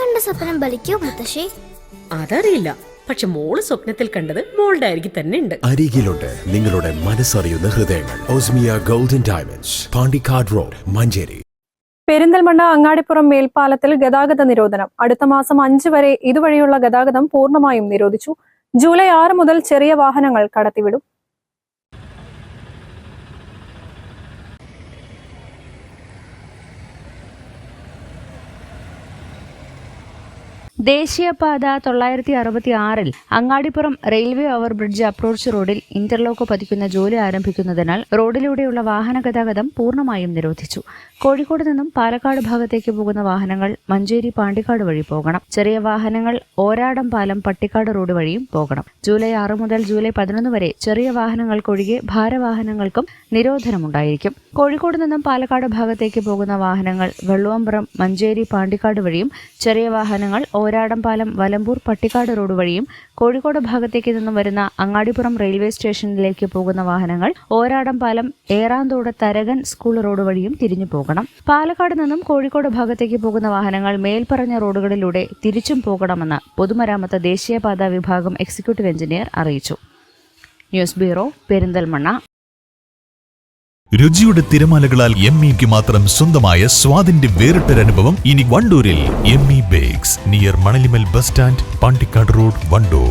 കണ്ട സ്വപ്നം ബലിക്കോ മുത്തശ്ശി? അതറിയില്ല. പക്ഷെ മോൾ സ്വപ്നത്തിൽ കണ്ടത് മോളുടെ അരികിൽ തന്നെ ഉണ്ട്. അരികിലുണ്ട് നിങ്ങളുടെ മനസ്സറിയുന്ന ഹൃദയങ്ങൾ. Osmia golden diamonds Pandikkad road Manjeri. Perinthalmanna Angadipuram മേൽപ്പാലത്തിൽ ഗതാഗത നിരോധനം. അടുത്ത മാസം അഞ്ച് വരെ ഇതുവഴിയുള്ള ഗതാഗതം പൂർണമായും നിരോധിച്ചു. ജൂലൈ ആറ് മുതൽ ചെറിയ വാഹനങ്ങൾ കടത്തിവിടും. ദേശീയപാത തൊള്ളായിരത്തി അറുപത്തി ആറിൽ Angadipuram railway over bridge approach റോഡിൽ ഇന്റർലോക്ക് പതിക്കുന്ന ജോലി ആരംഭിക്കുന്നതിനാൽ റോഡിലൂടെയുള്ള വാഹന ഗതാഗതം പൂർണമായും നിരോധിച്ചു. കോഴിക്കോട് നിന്നും പാലക്കാട് ഭാഗത്തേക്ക് പോകുന്ന വാഹനങ്ങൾ മഞ്ചേരി പാണ്ടിക്കാട് വഴി പോകണം. ചെറിയ വാഹനങ്ങൾ ഓരാടം പാലം പട്ടിക്കാട് റോഡ് വഴിയും പോകണം. ജൂലൈ ആറ് മുതൽ ജൂലൈ പതിനൊന്ന് വരെ ചെറിയ വാഹനങ്ങൾക്കൊഴികെ ഭാരവാഹനങ്ങൾക്കും നിരോധനമുണ്ടായിരിക്കും. കോഴിക്കോട് നിന്നും പാലക്കാട് ഭാഗത്തേക്ക് പോകുന്ന വാഹനങ്ങൾ വെള്ളുവമ്പ്രം മഞ്ചേരി പാണ്ടിക്കാട് വഴിയും ചെറിയ വാഹനങ്ങൾ ഓരാടം പാലം വലമ്പൂർ പട്ടിക്കാട് റോഡ് വഴിയും കോഴിക്കോട് ഭാഗത്തേക്ക് നിന്നും വരുന്ന അങ്ങാടിപ്പുറം റെയിൽവേ സ്റ്റേഷനിലേക്ക് പോകുന്ന വാഹനങ്ങൾ ഓരാടം പാലം ഏറാന്തോട് തരകൻ സ്കൂൾ റോഡ് വഴിയും തിരിഞ്ഞു പോകണം. പാലക്കാട് നിന്നും കോഴിക്കോട് ഭാഗത്തേക്ക് പോകുന്ന വാഹനങ്ങൾ മേൽപ്പറഞ്ഞ റോഡുകളിലൂടെ തിരിച്ചും പോകണമെന്ന് പൊതുമരാമത്ത് ദേശീയപാതാ വിഭാഗം എക്സിക്യൂട്ടീവ് എഞ്ചിനീയർ അറിയിച്ചു. News bureau Perinthalmanna. രുചിയുടെ തിരമാലകളാൽ എം ഇക്ക് മാത്രം സ്വന്തമായ സ്വാദിന്റെ വേറിട്ടൊരനുഭവം ഇനി വണ്ടൂരിൽ M E bakes near Manalimal bus stand Pandikkad road Wandoor